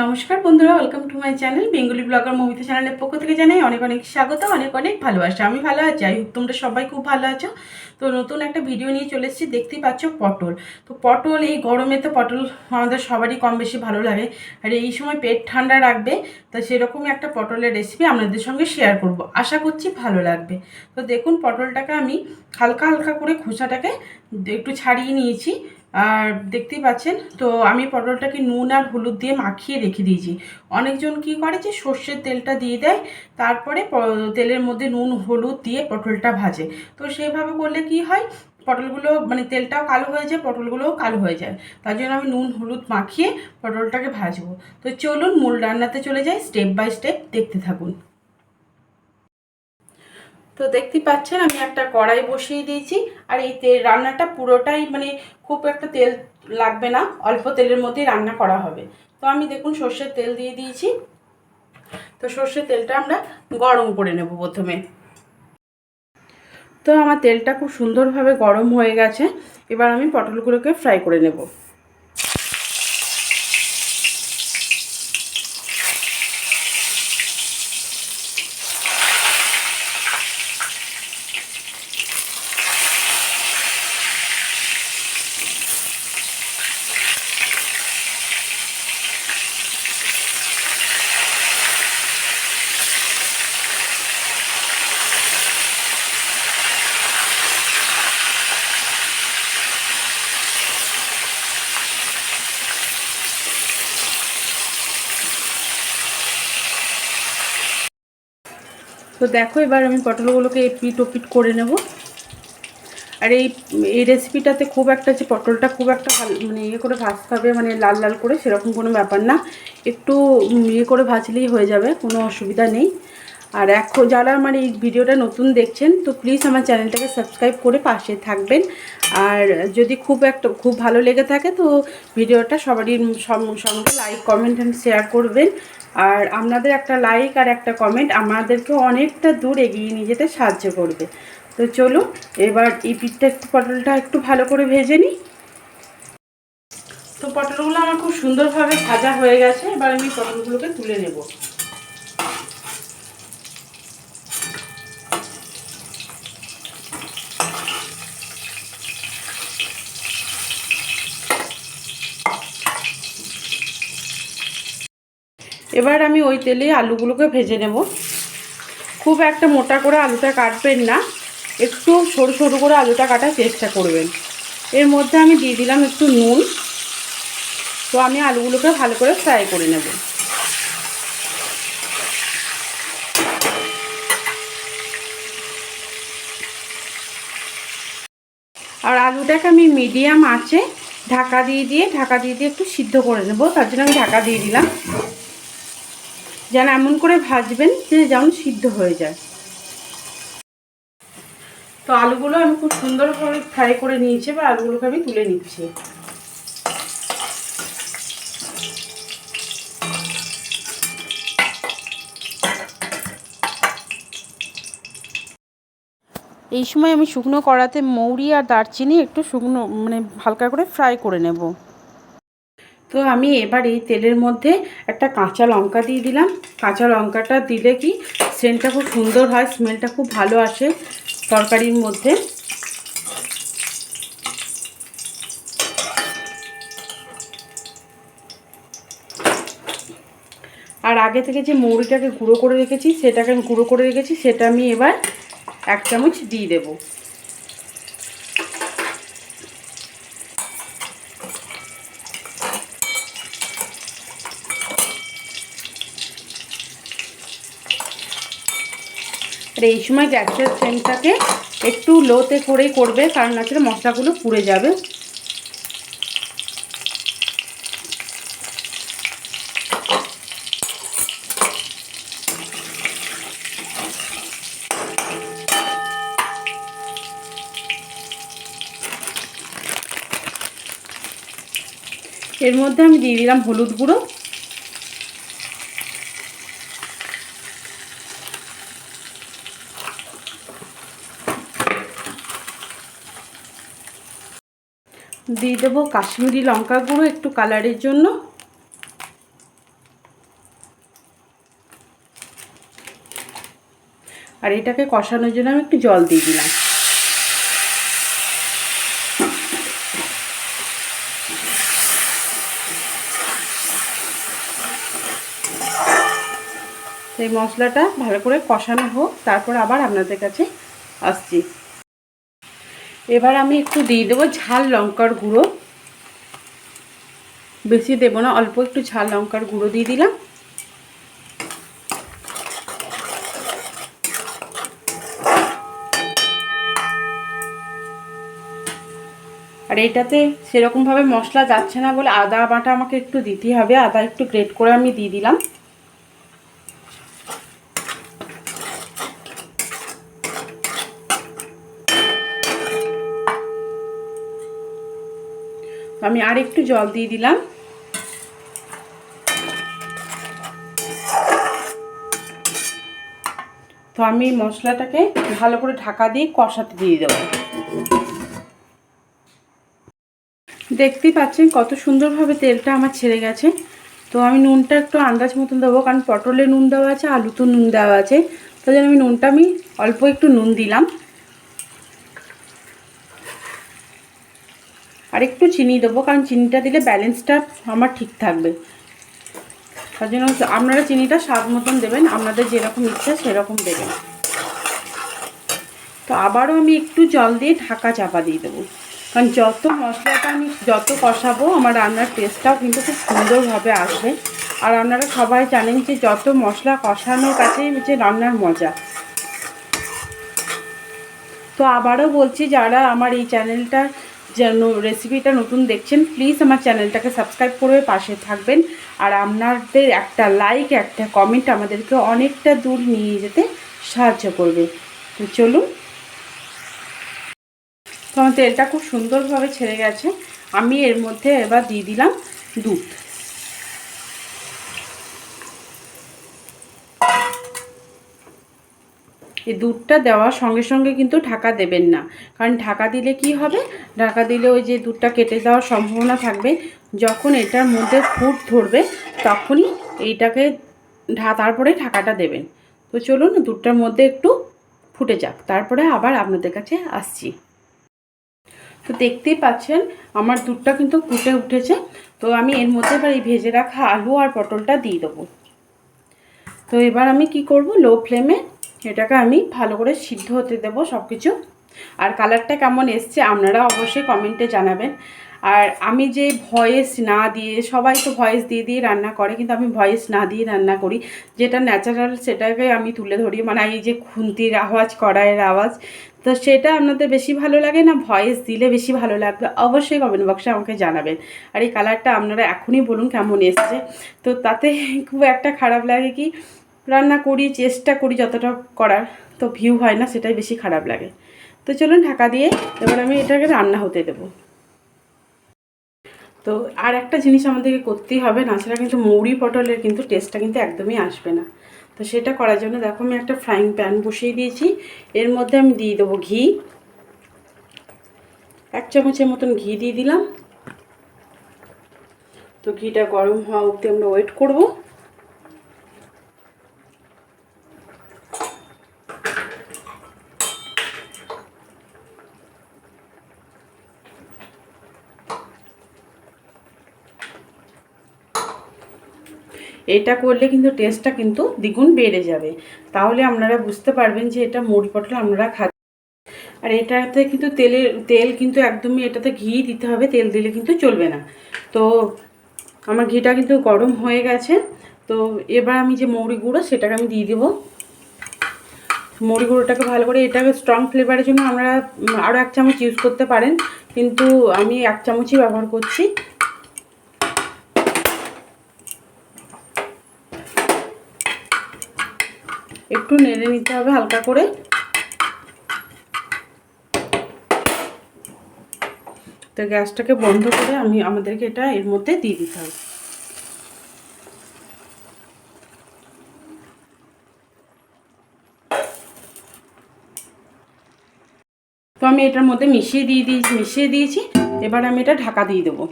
নমস্কার বন্ধুরা welcome to my channel Bengali blogger Mamita চ্যানেলের পক্ষ থেকে জানাই অনেক অনেক স্বাগত, অনেক অনেক ভালোবাসা। আমি ভালো আছি আই হোক তোমরা সবাই খুব ভালো আছো? তো নতুন একটা ভিডিও নিয়ে চলে এসেছি, দেখতেই পাচ্ছ পটল। তো পটল, এই গরমে তো পটল আমাদের সবারই কম বেশি ভালো লাগে। আর এই সময় পেট ঠান্ডা রাখবে, তো সেরকমই একটা পটলের রেসিপি আপনাদের সঙ্গে শেয়ার করব। আশা করছি ভালো লাগবে। তো দেখুন পটলটাকে আমি হালকা হালকা করে খোসাটাকে একটু ছাড়িয়ে নিয়েছি। আর দেখতেই পাচ্ছেন, তো আমি পটলটাকে নুন আর হলুদ দিয়ে মাখিয়ে রেখে দিয়েছি। অনেকজন কি করে যে সর্ষের তেলটা দিয়ে দেয়, তারপরে তেলের মধ্যে নুন, হলুদ দিয়ে পটলটা ভাজে। তো সেভাবে করলে কি হয়, পটলগুলো মানে তেলটাও কালো হয়ে যায়, পটলগুলোও কালো হয়ে যায়। তার জন্য আমি নুন, হলুদ মাখিয়ে পটলটাকে ভাজবো। তো চলুন মূল রান্নাতে চলে যাই, স্টেপ বাই স্টেপ দেখতে থাকুন। তো দেখতে পাচ্ছেন, আমি একটা কড়াই বসিয়ে দিয়েছি। আর এই তেল রান্নাটা পুরোটাই মানে খুব একটা তেল লাগবে না, অল্প তেলের মধ্যেই রান্না করা হবে। তো আমি দেখুন সর্ষের তেল দিয়ে দিয়েছি। তো সর্ষের তেলটা আমরা গরম করে নেব প্রথমে। তো আমার তেলটা খুব সুন্দরভাবে গরম হয়ে গেছে। এবার আমি পটলগুলোকে ফ্রাই করে নেব। তো দেখো এবার আমি পটলগুলোকে এপিট ওপিট করে নেব। আর এই এই রেসিপিটাতে খুব একটা যে পটলটা খুব একটা মানে ইয়ে করে ভাজতে হবে মানে লাল লাল করে, সেরকম কোনো ব্যাপার না। একটু ইয়ে করে ভাজলেই হয়ে যাবে, কোনো অসুবিধা নেই। আর এখন যারা আমার এই ভিডিওটা নতুন দেখছেন, তো প্লিজ আমার চ্যানেলটাকে সাবস্ক্রাইব করে পাশে থাকবেন। আর যদি খুব একটা, খুব ভালো লেগে থাকে, তো ভিডিওটা সবারই সঙ্গে লাইক কমেন্ট অ্যান্ড শেয়ার করবেন। আর আপনাদের একটা লাইক আর একটা কমেন্ট আমাদেরকে অনেকটা দূর এগিয়ে নিয়ে যেতে সাহায্য করবে। তো চলুন, এবার এই পিঠটা একটু পটলটা একটু ভালো করে ভেজে নিই। তো পটলগুলো আমার খুব সুন্দরভাবে ভাজা হয়ে গেছে, এবার আমি পটলগুলোকে তুলে নেব। এবার আমি ওই তেলে আলুগুলোকে ভেজে নেব। খুব একটা মোটা করে আলুটা কাটবেন না, একটু সরু সরু করে আলুটা কাটার চেষ্টা করবেন। এর মধ্যে আমি দিয়ে দিলাম একটু নুন। তো আমি আলুগুলোকে ভালো করে ফ্রাই করে নেব। আর আলুটাকে আমি মিডিয়াম আঁচে ঢাকা দিয়ে দিয়ে, ঢাকা দিয়ে দিয়ে একটু সিদ্ধ করে নেব। তার জন্য আমি ঢাকা দিয়ে দিলাম। যেন এমন করে ভাজবেন যে যেমন সিদ্ধ হয়ে যায়। তো আলুগুলো আমি খুব সুন্দরভাবে ফ্রাই করে নিয়েছি বা আলুগুলোকে আমি তুলে নিচ্ছি। এই সময় আমি শুকনো কড়াতে মৌরি আর দারচিনি একটু শুকনো মানে হালকা করে ফ্রাই করে নেব। তো আমি এবার এই তেলের মধ্যে একটা কাঁচা লঙ্কা দিয়ে দিলাম। কাঁচা লঙ্কাটা দিলে কি সেন্টটা খুব সুন্দর হয়, স্মেলটা খুব ভালো আসে তরকারির মধ্যে। আর আগে থেকে যে মৌরিটাকে গুঁড়ো করে রেখেছি, সেটাকে আমি গুঁড়ো করে রেখেছি, সেটা আমি এবার এক চামচ দিয়ে দেবো। আর এই সময় গ্যাসের ফ্লেমটাকে একটু লোতে করেই করবে, কারণ আসলে মশলাগুলো পুড়ে যাবে। এর মধ্যে আমি দিয়ে দিলাম হলুদ গুঁড়ো। দিয়ে দেবো কাশ্মীরি লঙ্কা গুঁড়ো একটু কালারের জন্য। আর এটাকে কষানোর জন্য আমি একটু জল দিয়ে দিলাম। সেই মশলাটা ভালো করে কষানো হোক, তারপর আবার আপনাদের কাছে আসছি। এবার আমি একটু দিয়ে দেবো ঝাল লঙ্কার গুঁড়ো। বেশি দেবো না, অল্প একটু ঝাল লঙ্কার গুঁড়ো দিয়ে দিলাম। আর এইটাতে সেরকমভাবে মশলা যাচ্ছে না বলে আদা বাটা আমাকে একটু দিতে হবে, আদা একটু গ্রেট করে আমি দিয়ে দিলাম। আমি আর একটু জল দিয়ে দিলাম। তো আমি মশলাটাকে ভালো করে ঢাকা দিয়ে কষাতে দিয়ে দেবো। দেখতেই পাচ্ছেন কত সুন্দরভাবে তেলটা আমার ছেড়ে গেছে। তো আমি নুনটা একটু আন্দাজ মতন দেবো, কারণ পটলে নুন দেওয়া আছে আলু তো নুন দেওয়া আছে। তো জন্য আমি নুনটা আমি অল্প একটু নুন দিলাম। আর একটু চিনি দেবো, কারণ চিনিটা দিলে ব্যালেন্সটা আমার ঠিক থাকবে। তার জন্য আপনারা চিনিটা স্বাদ মতন দেবেন, আপনাদের যেরকম ইচ্ছা সেরকম দেবেন। তো আবারও আমি একটু জল দিয়ে ঢাকা চাপা দিয়ে দেবো। কারণ যত মশলাটা আমি যত কষাবো, আমার রান্নার টেস্টটাও কিন্তু খুব সুন্দরভাবে আসবে। আর আপনারা সবাই জানেন যে যত মশলা কষানোর কাছেই হচ্ছে রান্নার মজা। তো আবারও বলছি, যারা আমার এই চ্যানেলটা যেন রেসিপিটা নতুন দেখছেন প্লিজ আমার চ্যানেলটাকে সাবস্ক্রাইব করে পাশে থাকবেন। আর আপনাদের একটা লাইক একটা কমেন্ট আমাদেরকে অনেকটা দূর নিয়ে যেতে সাহায্য করবে। তো চলুন। তো আমার তেলটা খুব সুন্দরভাবে ছেড়ে গেছে। আমি এর মধ্যে এবার দিয়ে দিলাম দুধ। এই দুধটা দেওয়ার সঙ্গে সঙ্গে কিন্তু ঢাকা দেবেন না। কারণ ঢাকা দিলে কি হবে? ঢাকা দিলে ওই যে দুধটা কেটে যাওয়ার সম্ভাবনা থাকবে। যখন এটার মধ্যে ফুট ধরবে, তখনই এইটাকে ঢা, তারপরে ঢাকাটা দেবেন। তো চলুন দুধটার মধ্যে একটু ফুটে যাক। তারপরে আবার আপনাদের কাছে আসছি। তো দেখতেই পাচ্ছেন, আমার দুধটা কিন্তু ফুটে উঠেছে। তো আমি এর মধ্যে এবার এই ভেজে রাখা আলু আর পটলটা দিয়ে দেবো। তো এবার আমি কি করব? লো ফ্লেমে এটাকে আমি ভালো করে সিদ্ধ হতে দেবো সব কিছু আর কালারটা কেমন এসছে আপনারা অবশ্যই কমেন্টে জানাবেন। আর আমি যে ভয়েস না দিয়ে, সবাই তো ভয়েস দিয়ে দিয়ে রান্না করে, কিন্তু আমি ভয়েস না দিয়ে রান্না করি। যেটা ন্যাচারাল সেটাকে আমি তুলে ধরি মানে এই যে খুন্তির আওয়াজ, কড়াইয়ের আওয়াজ, তো সেটা আপনাদের বেশি ভালো লাগে না? ভয়েস দিলে বেশি ভালো লাগবে, অবশ্যই কমেন্ট বক্সে আমাকে জানাবেন। আর এই কালারটা আপনারা এখনই বলুন কেমন এসছে। তো তাতে খুব একটা খারাপ লাগে কি রান্না করি, চেষ্টা করি যতটা করার, তো ভিউ হয় না, সেটাই বেশি খারাপ লাগে। তো চলুন ঢাকা দিয়ে এবার আমি এটাকে রান্না হতে দেবো। তো আর একটা জিনিস আমাদেরকে করতেই হবে, না সেটা কিন্তু মৌরি পটলের কিন্তু টেস্টটা কিন্তু একদমই আসবে না। তো সেটা করার জন্য দেখো আমি একটা ফ্রাইং প্যান বসিয়ে দিয়েছি। এর মধ্যে আমি দিয়ে দেবো ঘি। এক চামচের মতন ঘি দিয়ে দিলাম। তো ঘিটা গরম হওয়া অবধি আমরা ওয়েট করব। এটা করলে কিন্তু টেস্টটা কিন্তু দ্বিগুণ বেড়ে যাবে। তাহলে আপনারা বুঝতে পারবেন যে এটা মুড়ি পটল আপনারা খা আর এটাতে কিন্তু তেলের, তেল কিন্তু একদমই এটাতে ঘি দিতে হবে, তেল দিলে কিন্তু চলবে না। তো আমার ঘিটা কিন্তু গরম হয়ে গেছে। তো এবার আমি যে মৌরি গুঁড়ো সেটাকে আমি দিয়ে দেবো। মৌরি গুঁড়োটাকে ভালো করে এটাকে স্ট্রং ফ্লেভারের জন্য আমরা আরও এক চামচ ইউজ করতে পারেন। কিন্তু আমি এক চামচই ব্যবহার করছি। একটু নেড়ে নিতে হবে হালকা করে। তো গ্যাসটাকে বন্ধ করে আমি আমাদেরকে এটা এর মধ্যে দিয়ে দিতে হবে। তো আমি এটার মধ্যে মিশিয়ে দিয়ে দিয়েছি, মিশিয়ে দিয়েছি। এবার আমি এটা ঢাকা দিয়ে দেবো।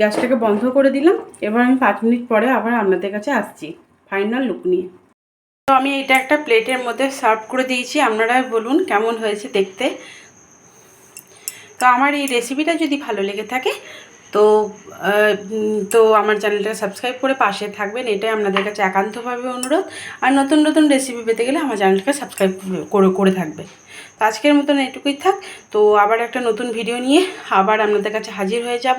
গ্যাসটাকে বন্ধ করে দিলাম। এবার আমি পাঁচ মিনিট পরে আবার আপনাদের কাছে আসছি, ফাইনাল লুক নিয়ে। তো আমি এটা একটা প্লেটের মধ্যে সার্ভ করে দিয়েছি, আপনারা বলুন কেমন হয়েছে দেখতে। তো আমার এই রেসিপিটা যদি ভালো লেগে থাকে, তো তো আমার চ্যানেলটা সাবস্ক্রাইব করে পাশে থাকবেন, এটাই আপনাদের কাছে একান্তভাবে অনুরোধ। আর নতুন নতুন রেসিপি পেতে গেলে আমার চ্যানেলটাকে সাবস্ক্রাইব করে করে থাকবে তো আজকের মতন এটুকুই থাক, তো আবার একটা নতুন ভিডিও নিয়ে আবার আপনাদের কাছে হাজির হয়ে যাব।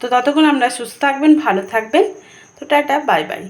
তো ততক্ষণ আমরা সুস্থ থাকবেন, ভালো থাকবেন। তো টাটা, বাই বাই।